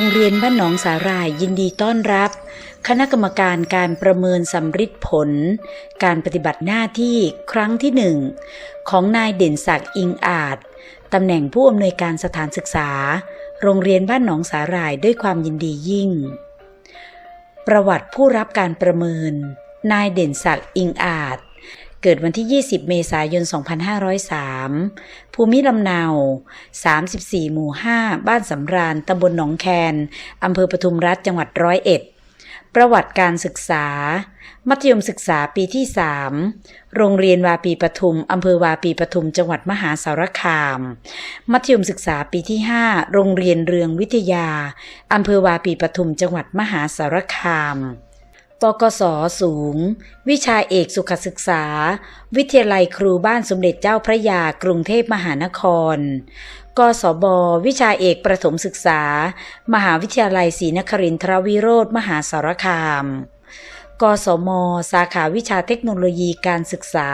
โรงเรียนบ้านหนองสาหร่ายยินดีต้อนรับ คณะกรรมการการประเมินสำฤทธิ์ผล การปฏิบัติหน้าที่ครั้งที่หนึ่งของนายเด่นศักดิ์อิงอาจตำแหน่งผู้อำนวยการสถานศึกษา โรงเรียนบ้านหนองสาหร่ายด้วยความยินดียิ่ง ประวัติผู้รับการประเมิน นายเด่นศักดิ์อิงอาจ เกิดวันที่ 20 เมษายน 2503 ภูมิลำเนา 34 หมู่ 5 บ้านสำราญ ตำบลหนองแคน อำเภอปทุมรัฐ จังหวัดร้อยเอ็ด ประวัติการศึกษา มัธยมศึกษาปีที่ 3 โรงเรียนวาปีปทุม อำเภอวาปีปทุม จังหวัดมหาสารคาม มัธยมศึกษาปีที่ 5 โรงเรียนเรืองวิทยา อำเภอวาปีปทุม จังหวัดมหาสารคาม ปกสสูง วิชาเอกสุขศึกษา วิทยาลัยครูบ้านสมเด็จเจ้าพระยากรุงเทพมหานคร กศบ วิชาเอกประถมศึกษา มหาวิทยาลัยศรีนครินทรวิโรธมหาสารคาม กศม สาขาวิชาเทคโนโลยีการศึกษา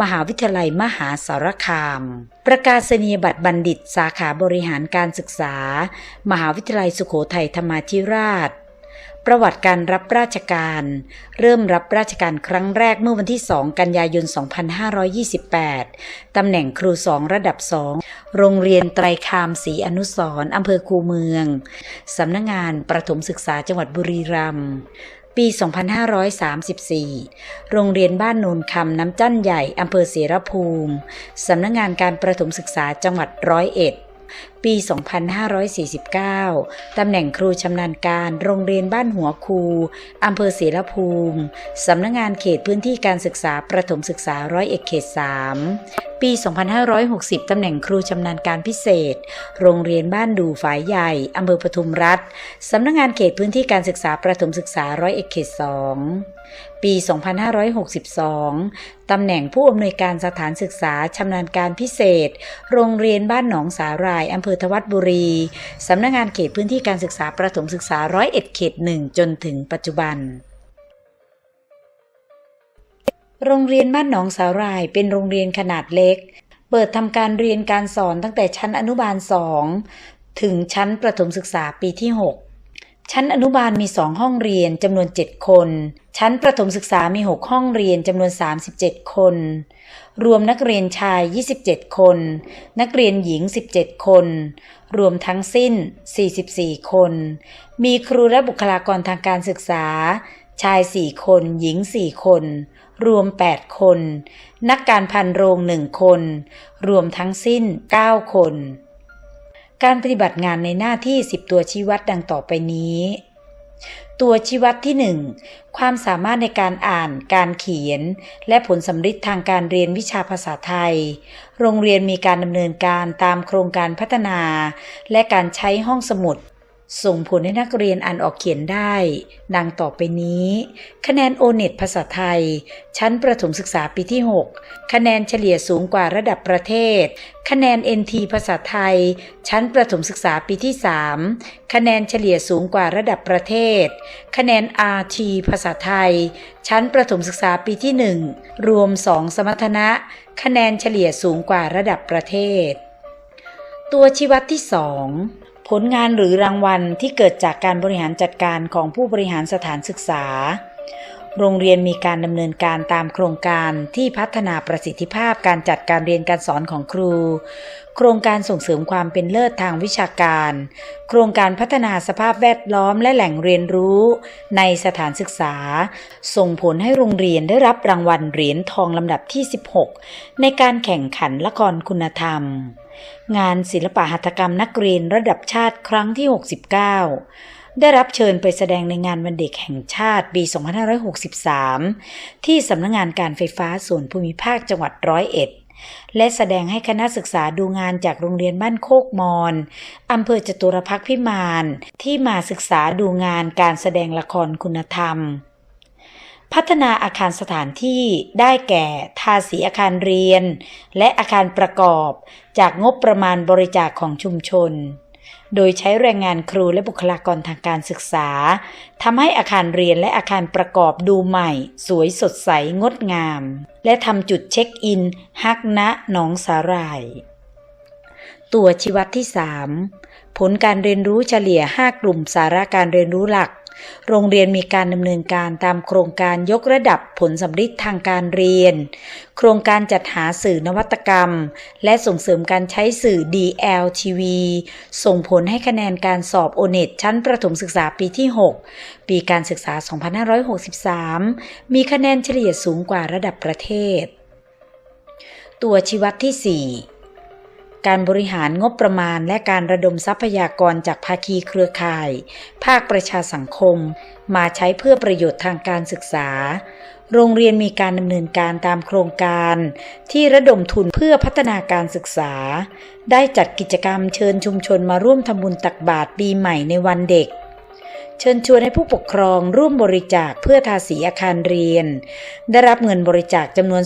มหาวิทยาลัยมหาสารคาม ประกาศนียบัตรบัณฑิต สาขาบริหารการศึกษา มหาวิทยาลัยสุโขทัยธรรมาธิราช ประวัติการรับราชการ เริ่มรับราชการครั้งแรกเมื่อวันที่ 2 กันยายน 2528 ตำแหน่งครูสองระดับสองโรงเรียนไตรคามศรีอนุสร์อำเภอคูเมือง สำนักงงานประถมศึกษาจังหวัดบุรีรัมย์ปี 2534 โรงเรียนบ้านโนนคำน้ำจั่นใหญ่อำเภอเสรภูมิ สำนักงงานการประถมศึกษาจังหวัดร้อยเอ็ดปี 2549 ตำแหน่งครูชำนาญการโรงเรียนบ้านหัวคูอำเภอเสรภูมิ สำนักงงานเขตพื้นที่การศึกษาประถมศึกษาร้อยเอ็ดเขต 3 ปี 2560 ตำแหน่งครูชำนาญการพิเศษ โรงเรียนบ้านดูฝายใหญ่อำเภอปทุมรัฐ สำนักงานเขตพื้นที่การศึกษาประถมศึกษาร้อยเอ็ดเขต 2ปี 2562 ตำแหน่งผู้อำนวยการสถานศึกษาชำนาญการพิเศษ โรงเรียนบ้านหนองสาหร่ายอำเภอทวัตบุรี สำนักงานเขตพื้นที่การศึกษาประถมศึกษาร้อยเอ็ดเขตหนึ่งจนถึงปัจจุบัน โรงเรียนบ้านหนองสาหร่ายเป็นโรงเรียนขนาดเล็ก เปิดทำการเรียนการสอนตั้งแต่ชั้นอนุบาลสองถึงชั้นประถมศึกษาปีที่6 ชั้นอนุบาลมี 2 ห้องเรียนจำนวน 7 คน ชั้นประถมศึกษามี 6 ห้องเรียนจำนวน 37 คน รวมนักเรียนชาย 27 คน นักเรียนหญิง 17 คน รวมทั้งสิ้น 44 คน มีครูและบุคลากรทางการศึกษา ชาย 4 คน หญิง 4 คน รวม 8 คน นักการพันโรงหนึ่งคน รวมทั้งสิ้น 9 คน การปฏิบัติงานในหน้าที่ 10 ตัวชี้วัดดังต่อไปนี้ ตัวชี้วัดที่ 1 ความสามารถในการอ่าน การเขียน และผลสำฤทธิ์ทางการเรียนวิชาภาษาไทย โรงเรียนมีการดำเนินการตามโครงการพัฒนา และการใช้ห้องสมุด ส่งผลให้นักเรียนอ่านออกเขียนได้ ดังต่อไปนี้ คะแนนโอเน็ตภาษาไทย ชั้นประถมศึกษาปีที่ 6 คะแนนเฉลี่ยสูงกว่าระดับประเทศ คะแนน NT ภาษาไทย ชั้นประถมศึกษาปีที่ 3 คะแนนเฉลี่ยสูงกว่าระดับประเทศ คะแนน RT ภาษาไทย ชั้นประถมศึกษาปีที่ 1 รวม 2 สมรรถนะ คะแนนเฉลี่ยสูงกว่าระดับประเทศ ตัวชี้วัดที่ 2 ผลงานหรือรางวัลที่เกิดจากการบริหารจัดการของผู้บริหารสถานศึกษา โรงเรียนมีการดำเนินการตามโครงการที่พัฒนาประสิทธิภาพการจัดการเรียนการสอนของครู โครงการส่งเสริมความเป็นเลิศทางวิชาการ โครงการพัฒนาสภาพแวดล้อมและแหล่งเรียนรู้ในสถานศึกษา ส่งผลให้โรงเรียนได้รับรางวัลเหรียญทองลำดับที่ 16 ในการแข่งขันละครคุณธรรม งานศิลปะหัตถกรรมนักเรียนระดับชาติครั้งที่ 69 ได้รับเชิญไปแสดงในงานวันเด็กแห่งชาติปี 2563 ที่สำนักงงานการไฟฟ้าส่วนภูมิภาคจังหวัดร้อยเอ็ดและแสดงให้คณะศึกษาดูงานจากโรงเรียนบ้านโคกมอนอำเภอจตุรพักพิมาน ที่มาศึกษาดูงานการแสดงละครคุณธรรม พัฒนาอาคารสถานที่ได้แก่ทาสีอาคารเรียน และอาคารประกอบ จากงบประมาณบริจาคของชุมชน โดยใช้แรงงานครูและบุคลากรทางการศึกษาทำให้อาคารเรียนและอาคารประกอบดูใหม่ สวยสดใสงดงาม และทำจุดเช็คอิน ฮักณหนองสาหร่าย ตัวชีวัดที่ 3 ผลการเรียนรู้เฉลี่ย 5 กลุ่มสาระการเรียนรู้หลัก โรงเรียนมีการดำเนินการตามโครงการยกระดับผลสำฤทธิ์ทางการเรียน โครงการจัดหาสื่อนวัตกรรม และส่งเสริมการใช้สื่อ DLTV ส่งผลให้คะแนนการสอบโอเน็ตชั้นประถมศึกษาปีที่ 6 ปีการศึกษา 2563 มีคะแนนเฉลี่ยสูงกว่าระดับประเทศ ตัวชี้วัดที่ 4 การบริหารงบประมาณและการระดมทรัพยากรจากภาคีเครือข่าย ภาคประชาสังคม มาใช้เพื่อประโยชน์ทางการศึกษา โรงเรียนมีการดำเนินการตามโครงการ ที่ระดมทุนเพื่อพัฒนาการศึกษา ได้จัดกิจกรรมเชิญชุมชนมาร่วมทำบุญตักบาตรปีใหม่ในวันเด็กเชิญชวนให้ผู้ปกครองร่วมบริจาคเพื่อทาสีอาคารเรียน ได้รับเงินบริจาคจำนวน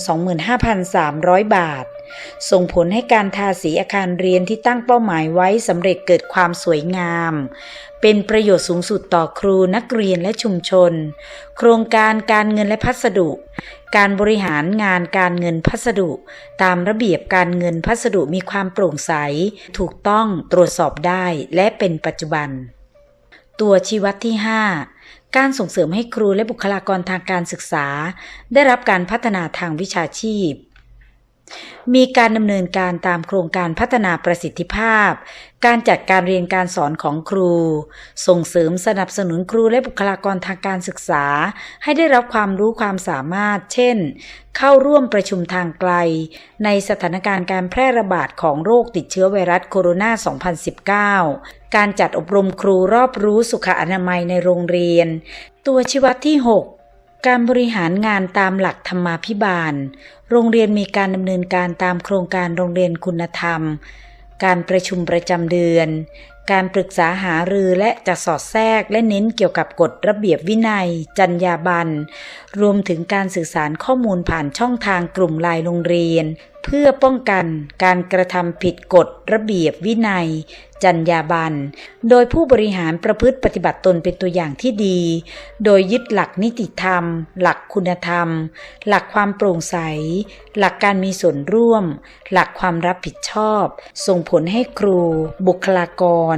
25,300 บาท ส่งผลให้การทาสีอาคารเรียนที่ตั้งเป้าหมายไว้สำเร็จเกิดความสวยงาม เป็นประโยชน์สูงสุดต่อครูนักเรียนและชุมชน โครงการการเงินและพัสดุ การบริหารงานการเงินพัสดุ ตามระเบียบการเงินพัสดุมีความโปร่งใส ถูกต้องตรวจสอบได้และเป็นปัจจุบัน ตัวชี้วัดที่ 5การส่งเสริมให้ครูและบุคลากรทางการศึกษา ได้รับการพัฒนาทางวิชาชีพ มีการดำเนินการตามโครงการพัฒนาประสิทธิภาพ การจัดการเรียนการสอนของครู ส่งเสริมสนับสนุนครูและบุคลากรทางการศึกษา ให้ได้รับความรู้ความสามารถ เช่น เข้าร่วมประชุมทางไกล ในสถานการณ์การแพร่ระบาดของโรคติดเชื้อไวรัสโคโรนา 2019 การจัดอบรมครูรอบรู้สุขอนามัยในโรงเรียน ตัวชี้วัดที่ 6 การบริหารงานตามหลักธรรมาภิบาล โรงเรียนมีการดำเนินการตามโครงการโรงเรียนคุณธรรม การประชุมประจำเดือน การปรึกษาหารือและจะสอดแทรกและเน้นเกี่ยวกับกฎระเบียบวินัย จรรยาบรรณ รวมถึงการสื่อสารข้อมูลผ่านช่องทางกลุ่มไลน์โรงเรียน เพื่อป้องกันการกระทำผิดกฎระเบียบวินัย จรรยาบรรณโดยผู้บริหารประพฤติปฏิบัติตนเป็นตัวอย่างที่ดี โดยยึดหลักนิติธรรม หลักคุณธรรม หลักความโปร่งใส หลักการมีส่วนร่วม หลักความรับผิดชอบ ส่งผลให้ครู บุคลากร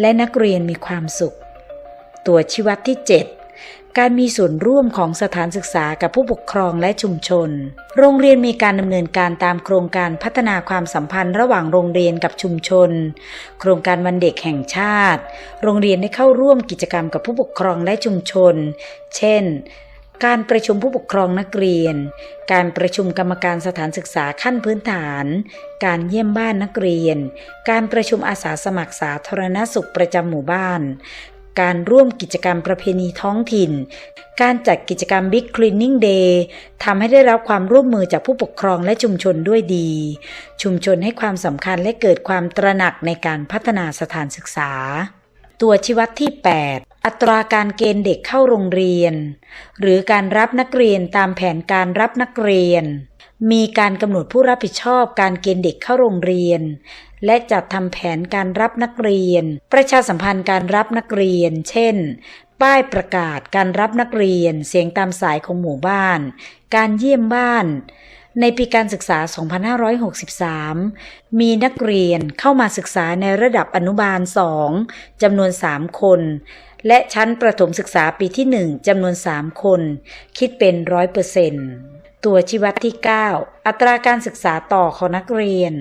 และนักเรียนมีความสุข ตัวชี้วัดที่ 7 การมีส่วนร่วมของสถานศึกษากับผู้ปกครองและชุมชน โรงเรียนมีการดำเนินการตามโครงการพัฒนาความสัมพันธ์ระหว่างโรงเรียนกับชุมชน โครงการวันเด็กแห่งชาติ โรงเรียนได้เข้าร่วมกิจกรรมกับผู้ปกครองและชุมชน เช่น การประชุมผู้ปกครองนักเรียน การประชุมกรรมการสถานศึกษาขั้นพื้นฐาน การเยี่ยมบ้านนักเรียน การประชุมอาสาสมัครสาธารณสุขประจำหมู่บ้าน การร่วมกิจกรรมประเพณีท้องถิ่น การจัดกิจกรรม Big Cleaning Day ทำให้ได้รับความร่วมมือจากผู้ปกครองและชุมชนด้วยดี ชุมชนให้ความสำคัญและเกิดความตระหนักในการพัฒนาสถานศึกษา ตัวชี้วัดที่ 8อัตราการเกณฑ์เด็กเข้าโรงเรียน หรือการรับนักเรียนตามแผนการรับนักเรียน มีการกำหนดผู้รับผิดชอบการเกณฑ์เด็กเข้าโรงเรียน และจัดทำแผนการรับนักเรียน ประชาสัมพันธ์การรับนักเรียน เช่น ป้ายประกาศการรับนักเรียน เสียงตามสายของหมู่บ้าน การเยี่ยมบ้าน ในปีการศึกษา 2563 มีนักเรียนเข้ามาศึกษาในระดับอนุบาล 2จำนวน 3 คน และชั้นประถมศึกษาปีที่ 1จำนวน 3 คน คิดเป็น 100%ตั ตัวชี้วัดที่ 9 อัตราการศึกษาต่อของนักเรียน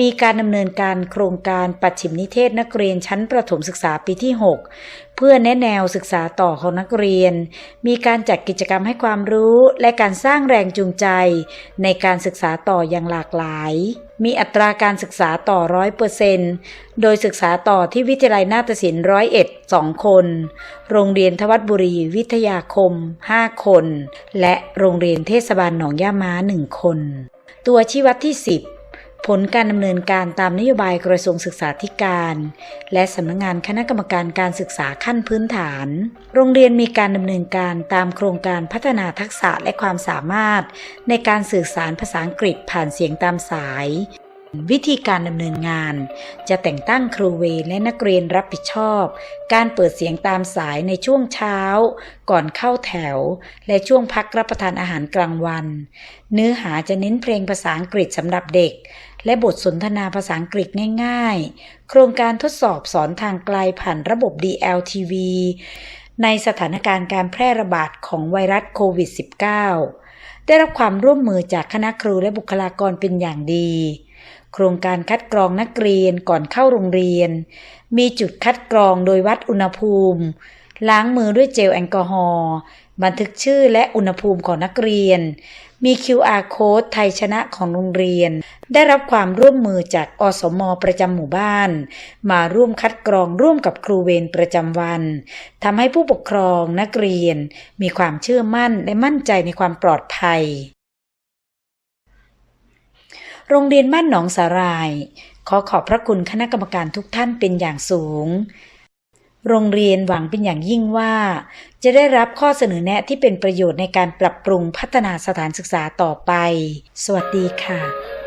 มีการดำเนินการโครงการปัจฉิมนิเทศนักเรียนชั้นประถมศึกษาปีที่ 6 เพื่อแนะแนวศึกษาต่อของนักเรียน มีการจัดกิจกรรมให้ความรู้และการสร้างแรงจูงใจ ในการศึกษาต่ออย่างหลากหลาย มีอัตราการศึกษาต่อร้อยเปอร์เซนโดยศึกษาต่อที่วิทยาลัยนาฏศิลป์ร้อยเอ็ดสองคน โรงเรียนทวัตบุรีวิทยาคมห้าคน และโรงเรียนเทศบาลหนองย่าม้าหนึ่งคน ตัวชี้วัดที่สิบ ผลการดำเนินการตามนโยบายกระทรวงศึกษาธิการ และสำนักงงานคณะกรรมการการศึกษาขั้นพื้นฐาน โรงเรียนมีการดำเนินการตามโครงการพัฒนาทักษะและความสามารถ ในการสื่อสารภาษาอังกฤษผ่านเสียงตามสาย วิธีการดำเนินงาน จะแต่งตั้งครูเวรและนักเรียนรับผิดชอบ การเปิดเสียงตามสายในช่วงเช้า ก่อนเข้าแถว และช่วงพักรับประทานอาหารกลางวัน เนื้อหาจะเน้นเพลงภาษาอังกฤษสำหรับเด็ก และบทสนทนาภาษาอังกฤษง่ายๆ โครงการทดสอบสอนทางไกลผ่านระบบ DLTV ในสถานการณ์การแพร่ระบาดของไวรัสโควิด -19 ได้รับความร่วมมือจากคณะครูและบุคลากรเป็นอย่างดี โครงการคัดกรองนักเรียนก่อนเข้าโรงเรียน มีจุดคัดกรองโดยวัดอุณหภูมิ ล้างมือด้วยเจลแอลกอฮอล์ บันทึกชื่อและอุณหภูมิของนักเรียน มี QR Code ไทยชนะของโรงเรียน ได้รับความร่วมมือจากอสมประจำหมู่บ้าน มาร่วมคัดกรองร่วมกับครูเวรประจำวันทำให้ผู้ปกครองนักเรียน มีความเชื่อมั่นและมั่นใจในความปลอดภัย โรงเรียนบ้านหนองสาหร่าย ขอขอบพระคุณคณะกรรมการทุกท่านเป็นอย่างสูง โรงเรียนหวังเป็นอย่างยิ่งว่า จะได้รับข้อเสนอแนะที่เป็นประโยชน์ในการปรับปรุงพัฒนาสถานศึกษาต่อไป สวัสดีค่ะ